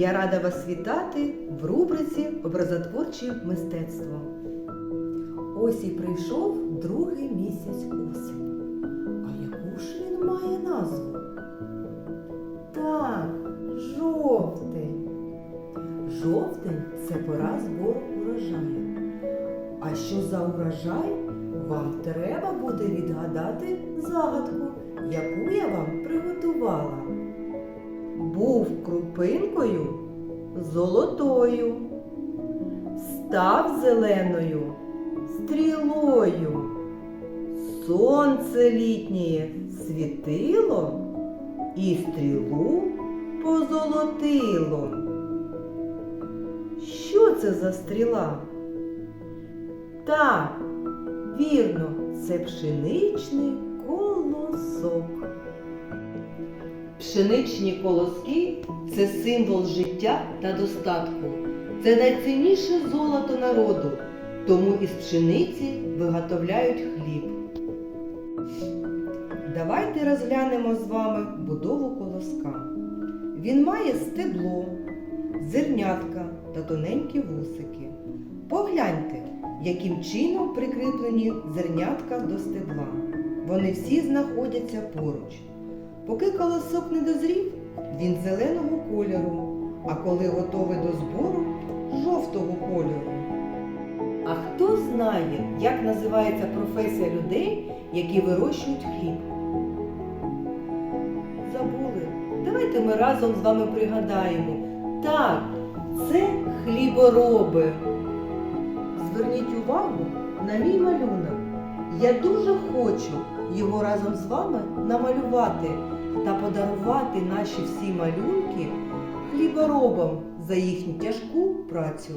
Я рада вас вітати в рубриці Образотворче мистецтво. Ось і прийшов другий місяць осені. А яку ж він має назву? Так, жовтень. Жовтень це пора збору урожаю. А що за урожай? Вам треба буде відгадати загадку, яку я вам приготувала. Був крупинкою золотою, став зеленою стрілою. Сонце літнє світило і стрілу позолотило. Що це за стріла? Так, вірно, це пшеничний колосок. Пшеничні колоски це символ життя та достатку. Це найцінніше золото народу, тому із пшениці виготовляють хліб. Давайте розглянемо з вами будову колоска. Він має стебло, зернятка та тоненькі вусики. Погляньте, яким чином прикріплені зернятка до стебла. Вони всі знаходяться поруч. Поки колосок не дозрів, він зеленого кольору, а коли готовий до збору жовтого кольору. А хто знає, як називається професія людей, які вирощують хліб? Забули. Давайте ми разом з вами пригадаємо. Так, це хлібороби. Зверніть увагу на мій малюнок. Я дуже хочу його разом з вами намалювати та подарувати наші всі малюнки хліборобам за їхню тяжку працю.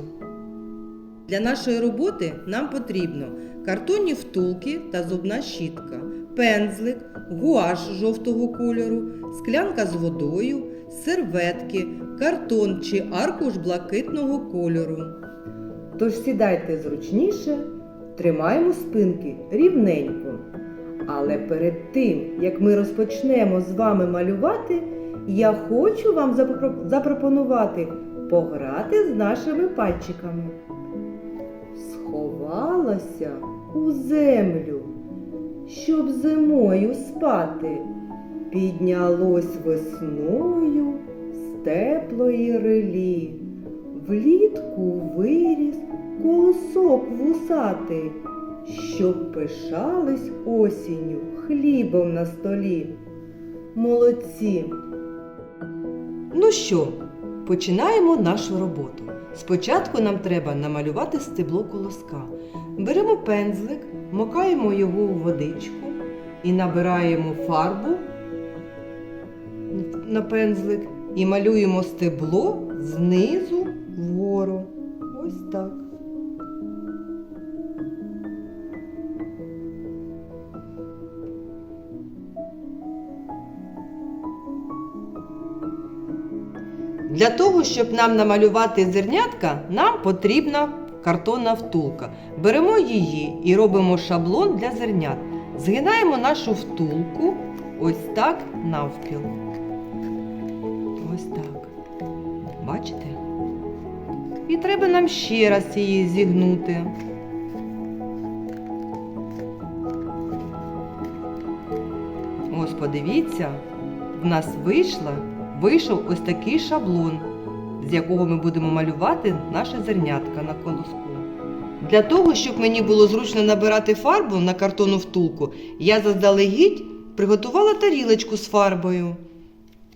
Для нашої роботи нам потрібно картонні втулки та зубна щітка, пензлик, гуаш жовтого кольору, склянка з водою, серветки, картон чи аркуш блакитного кольору. Тож сідайте зручніше, тримаємо спинки рівненько. Але перед тим, як ми розпочнемо з вами малювати, я хочу вам запропонувати пограти з нашими пальчиками. Сховалася у землю, щоб зимою спати, піднялось весною з теплої релі. Влітку виріс колосок вусатий, щоб пишались осінню хлібом на столі. Молодці! Ну що, починаємо нашу роботу. Спочатку нам треба намалювати стебло колоска. Беремо пензлик, макаємо його у водичку і набираємо фарбу на пензлик і малюємо стебло знизу вгору. Ось так. Для того, щоб нам намалювати зернятка, нам потрібна картонна втулка. Беремо її і робимо шаблон для зернят. Згинаємо нашу втулку ось так навпіл. Ось так. Бачите? І треба нам ще раз її зігнути. Ось подивіться, в нас вийшла, вийшов ось такий шаблон, з якого ми будемо малювати наше зернятка на колоску. Для того, щоб мені було зручно набирати фарбу на картонну втулку, я заздалегідь приготувала тарілочку з фарбою.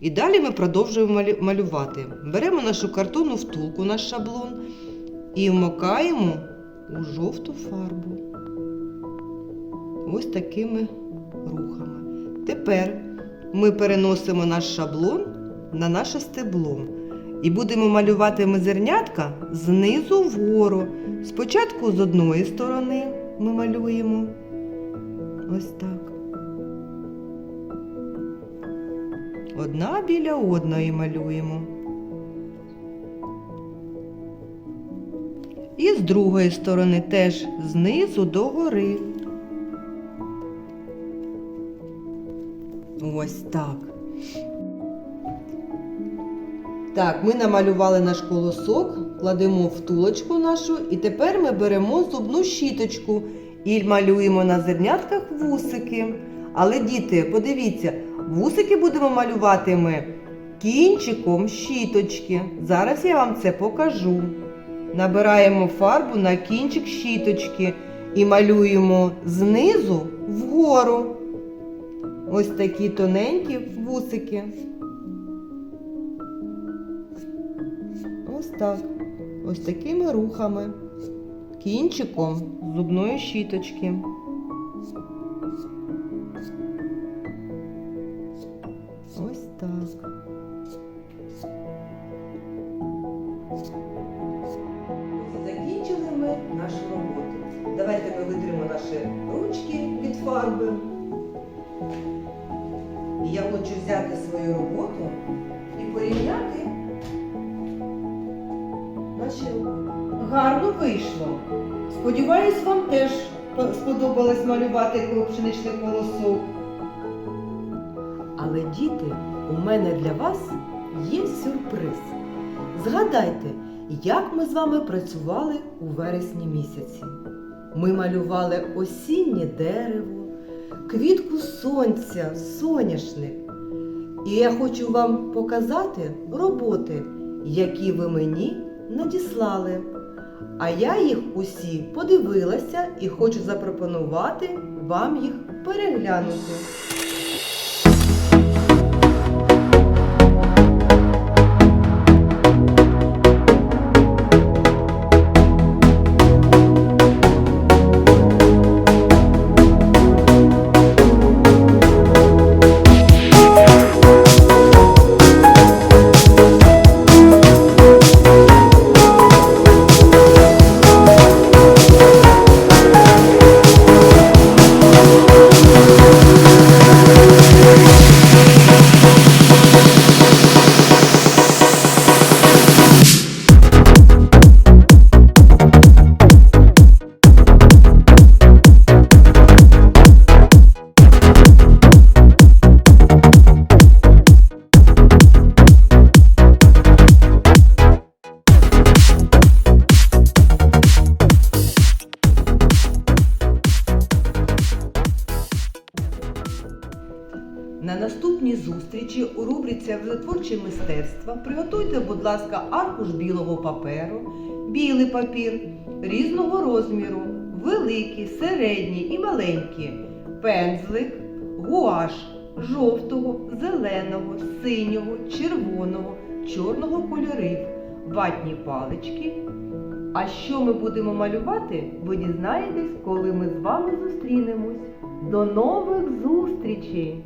І далі ми продовжуємо малювати. Беремо нашу картонну втулку, наш шаблон і вмокаємо у жовту фарбу. Ось такими рухами. Тепер ми переносимо наш шаблон на наше стебло. І будемо малювати ми зернятка знизу вгору. Спочатку з одної сторони ми малюємо. Ось так. Одна біля одної малюємо. І з другої сторони теж знизу до гори. Ось так. Так, ми намалювали наш колосок, кладемо втулочку нашу, і тепер ми беремо зубну щіточку і малюємо на зернятках вусики. Але, діти, подивіться, вусики будемо малювати ми кінчиком щіточки. Зараз я вам це покажу. Набираємо фарбу на кінчик щіточки і малюємо знизу вгору. Ось такі тоненькі вусики. Так. Ось такими рухами. Кінчиком зубної щіточки. Ось так. Закінчили ми нашу роботу. Давайте ми витримо наші ручки від фарби. І я хочу взяти свою роботу і порівняти наші. Гарно вийшло. Сподіваюсь, вам теж сподобалось малювати пшеничний колосок. Але діти, у мене для вас є сюрприз. Згадайте, як ми з вами працювали у вересні місяці. Ми малювали осіннє дерево, квітку сонця, соняшник. І я хочу вам показати роботи, які ви мені надіслали. А я їх усі подивилася і хочу запропонувати вам їх переглянути. На наступній зустрічі у рубриці «Творче мистецтво приготуйте, будь ласка, аркуш білого паперу, білий папір різного розміру, великі, середні і маленькі, пензлик, гуаш жовтого, зеленого, синього, червоного, чорного кольорів, ватні палички. А що ми будемо малювати, ви дізнаєтесь, коли ми з вами зустрінемось. До нових зустрічей!